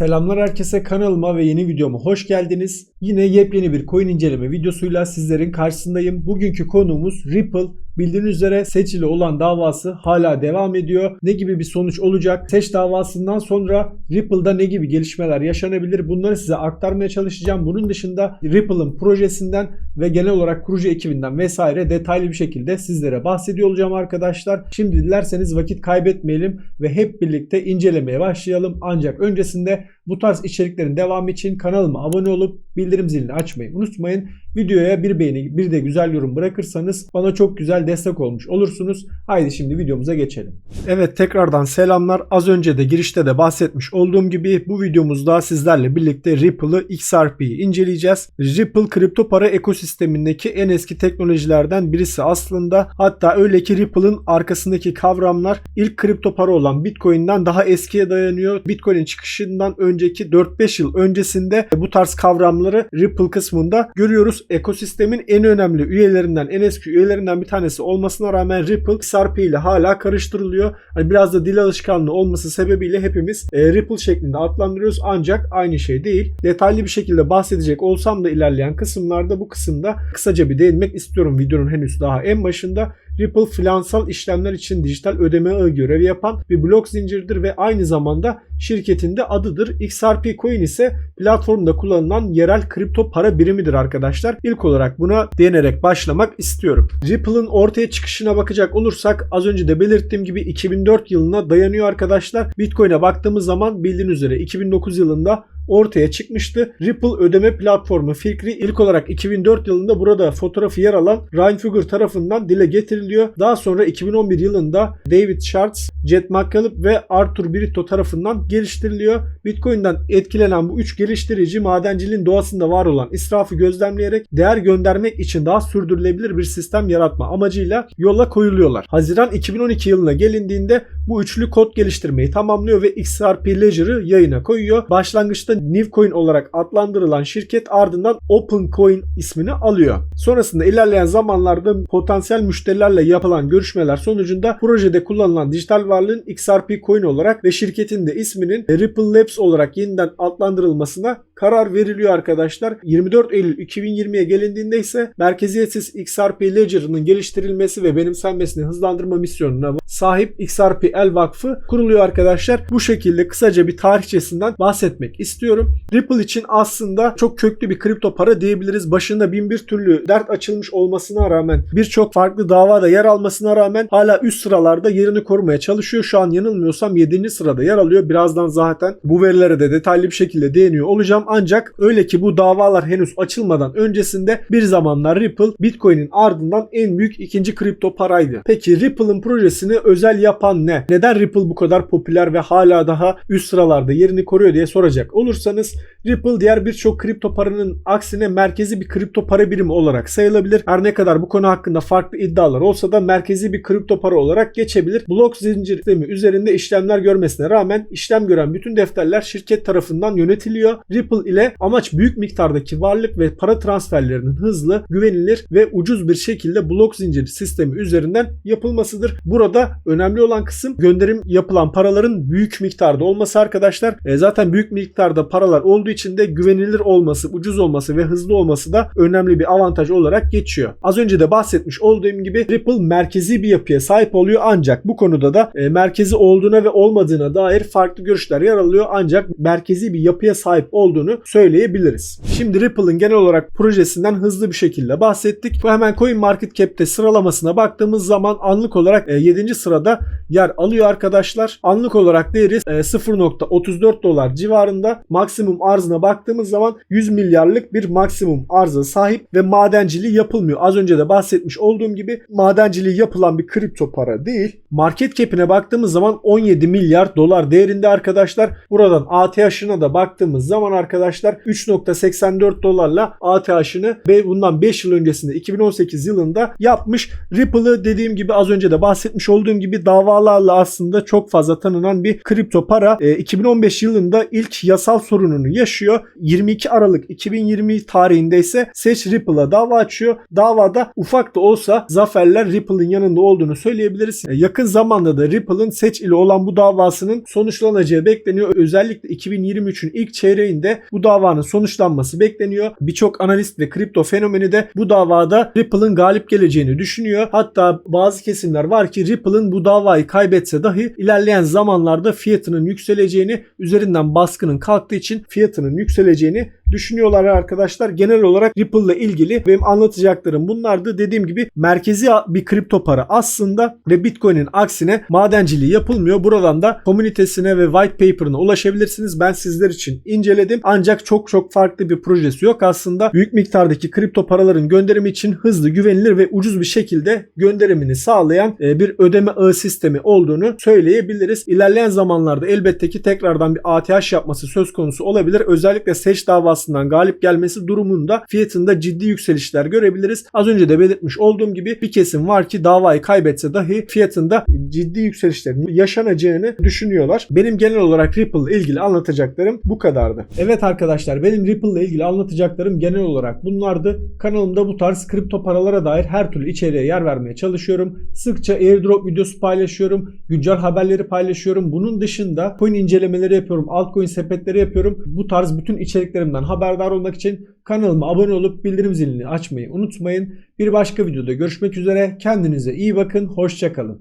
Selamlar herkese kanalıma ve yeni videoma hoş geldiniz. Yine yepyeni bir coin inceleme videosuyla sizlerin karşısındayım. Bugünkü konuğumuz Ripple. Bildiğiniz üzere seçili olan davası hala devam ediyor. Ne gibi bir sonuç olacak? Seç davasından sonra Ripple'da ne gibi gelişmeler yaşanabilir? Bunları size aktarmaya çalışacağım. Bunun dışında Ripple'ın projesinden ve genel olarak kurucu ekibinden vesaire detaylı bir şekilde sizlere bahsediyor olacağım arkadaşlar. Şimdi dilerseniz vakit kaybetmeyelim ve hep birlikte incelemeye başlayalım. Ancak öncesinde bu tarz içeriklerin devamı için kanalıma abone olup bildirim zilini açmayı unutmayın. Videoya bir beğeni bir de güzel yorum bırakırsanız bana çok güzel destek olmuş olursunuz. Haydi şimdi videomuza geçelim. Evet tekrardan selamlar. Az önce de girişte de bahsetmiş olduğum gibi bu videomuzda sizlerle birlikte Ripple'ı XRP'yi inceleyeceğiz. Ripple kripto para ekosistemindeki en eski teknolojilerden birisi aslında. Hatta öyle ki Ripple'ın arkasındaki kavramlar ilk kripto para olan Bitcoin'den daha eskiye dayanıyor. Bitcoin'in çıkışından önceki 4-5 yıl öncesinde bu tarz kavramları Ripple kısmında görüyoruz. Ekosistemin en önemli üyelerinden, en eski üyelerinden bir tanesi olmasına rağmen Ripple XRP ile hala karıştırılıyor. Hani biraz da dil alışkanlığı olması sebebiyle hepimiz e, Ripple şeklinde adlandırıyoruz ancak aynı şey değil. Detaylı bir şekilde bahsedecek olsam da ilerleyen kısımlarda bu kısımda kısaca bir değinmek istiyorum videonun henüz daha en başında. Ripple finansal işlemler için dijital ödeme ağı görevi yapan bir blok zinciridir ve aynı zamanda şirketin de adıdır. XRP Coin ise platformda kullanılan yerel kripto para birimidir arkadaşlar. İlk olarak buna değinerek başlamak istiyorum. Ripple'ın ortaya çıkışına bakacak olursak az önce de belirttiğim gibi 2004 yılına dayanıyor arkadaşlar. Bitcoin'e baktığımız zaman bildiğiniz üzere 2009 yılında ortaya çıkmıştı. Ripple ödeme platformu fikri ilk olarak 2004 yılında burada fotoğrafı yer alan Ryan Fugger tarafından dile getiriliyor. Daha sonra 2011 yılında David Schwartz, Jet McCaleb ve Arthur Brito tarafından geliştiriliyor. Bitcoin'den etkilenen bu üç geliştirici madenciliğin doğasında var olan israfı gözlemleyerek değer göndermek için daha sürdürülebilir bir sistem yaratma amacıyla yola koyuluyorlar. Haziran 2012 yılına gelindiğinde bu üçlü kod geliştirmeyi tamamlıyor ve XRP Ledger'ı yayına koyuyor. Başlangıçta Newcoin olarak adlandırılan şirket ardından OpenCoin ismini alıyor. Sonrasında ilerleyen zamanlarda potansiyel müşterilerle yapılan görüşmeler sonucunda projede kullanılan dijital varlığın XRP Coin olarak ve şirketin de isminin Ripple Labs olarak yeniden adlandırılmasına karar veriliyor arkadaşlar. 24 Eylül 2020'ye gelindiğinde ise merkeziyetsiz XRP Ledger'ının geliştirilmesi ve benimsenmesini hızlandırma misyonuna sahip XRP El Vakfı kuruluyor arkadaşlar. Bu şekilde kısaca bir tarihçesinden bahsetmek istiyorum. Ripple için aslında çok köklü bir kripto para diyebiliriz. Başında bin bir türlü dert açılmış olmasına rağmen birçok farklı davada yer almasına rağmen hala üst sıralarda yerini korumaya çalışıyor. Şu an yanılmıyorsam 7. sırada yer alıyor. Birazdan zaten bu verilere de detaylı bir şekilde değiniyor olacağım. Ancak öyle ki bu davalar henüz açılmadan öncesinde bir zamanlar Ripple Bitcoin'in ardından en büyük ikinci kripto paraydı. Peki Ripple'ın projesini özel yapan ne? Neden Ripple bu kadar popüler ve hala daha üst sıralarda yerini koruyor diye soracak olursanız Ripple diğer birçok kripto paranın aksine merkezi bir kripto para birimi olarak sayılabilir. Her ne kadar bu konu hakkında farklı iddialar olsa da merkezi bir kripto para olarak geçebilir. Blok zincir sistemi üzerinde işlemler görmesine rağmen işlem gören bütün defterler şirket tarafından yönetiliyor. Ripple ile amaç büyük miktardaki varlık ve para transferlerinin hızlı, güvenilir ve ucuz bir şekilde blok zinciri sistemi üzerinden yapılmasıdır. Burada önemli olan kısım gönderim yapılan paraların büyük miktarda olması arkadaşlar. E, zaten büyük miktarda paralar olduğu için de güvenilir olması, ucuz olması ve hızlı olması da önemli bir avantaj olarak geçiyor. Az önce de bahsetmiş olduğum gibi Ripple merkezi bir yapıya sahip oluyor ancak bu konuda da e, merkezi olduğuna ve olmadığına dair farklı görüşler yer alıyor ancak merkezi bir yapıya sahip olduğunu söyleyebiliriz. Şimdi Ripple'ın genel olarak projesinden hızlı bir şekilde bahsettik. Bu hemen CoinMarketCap'te sıralamasına baktığımız zaman anlık olarak e, 7. sırada yer alıyor arkadaşlar. Anlık olarak değeri e, 0.34 dolar civarında. Maksimum arzına baktığımız zaman 100 milyarlık bir maksimum arza sahip ve madenciliği yapılmıyor. Az önce de bahsetmiş olduğum gibi madenciliği yapılan bir kripto para değil. Market cap'ine baktığımız zaman 17 milyar dolar değerinde arkadaşlar. Buradan ATH'ına da baktığımız zaman arkadaşlar arkadaşlar 3.84 dolarla ATH'ını ve bundan 5 yıl öncesinde 2018 yılında yapmış. Ripple'ı dediğim gibi az önce de bahsetmiş olduğum gibi davalarla aslında çok fazla tanınan bir kripto para. E, 2015 yılında ilk yasal sorununu yaşıyor. 22 Aralık 2020 tarihinde ise Seç Ripple'a dava açıyor. Davada ufak da olsa zaferler Ripple'ın yanında olduğunu söyleyebiliriz. E, yakın zamanda da Ripple'ın Seç ile olan bu davasının sonuçlanacağı bekleniyor. Özellikle 2023'ün ilk çeyreğinde bu davanın sonuçlanması bekleniyor. Birçok analist ve kripto fenomeni de bu davada Ripple'ın galip geleceğini düşünüyor. Hatta bazı kesimler var ki Ripple'ın bu davayı kaybetse dahi ilerleyen zamanlarda fiyatının yükseleceğini, üzerinden baskının kalktığı için fiyatının yükseleceğini düşünüyorlar arkadaşlar. Genel olarak Ripple ile ilgili benim anlatacaklarım bunlardı. Dediğim gibi merkezi bir kripto para aslında ve Bitcoin'in aksine madenciliği yapılmıyor. Buradan da komünitesine ve white paper'ına ulaşabilirsiniz. Ben sizler için inceledim. Ancak çok çok farklı bir projesi yok aslında. Büyük miktardaki kripto paraların gönderimi için hızlı, güvenilir ve ucuz bir şekilde gönderimini sağlayan e, bir ödeme ağı sistemi olduğunu söyleyebiliriz. İlerleyen zamanlarda elbette ki tekrardan bir ATH yapması söz konusu olabilir. Özellikle seç davası aslında galip gelmesi durumunda fiyatında ciddi yükselişler görebiliriz. Az önce de belirtmiş olduğum gibi bir kesim var ki davayı kaybetse dahi fiyatında ciddi yükselişlerin yaşanacağını düşünüyorlar. Benim genel olarak Ripple ile ilgili anlatacaklarım bu kadardı. Evet arkadaşlar benim Ripple ile ilgili anlatacaklarım genel olarak bunlardı. Kanalımda bu tarz kripto paralara dair her türlü içeriğe yer vermeye çalışıyorum. Sıkça airdrop videosu paylaşıyorum. Güncel haberleri paylaşıyorum. Bunun dışında coin incelemeleri yapıyorum. Altcoin sepetleri yapıyorum. Bu tarz bütün içeriklerimden haberdar olmak için kanalıma abone olup bildirim zilini açmayı unutmayın. Bir başka videoda görüşmek üzere. Kendinize iyi bakın. Hoşçakalın.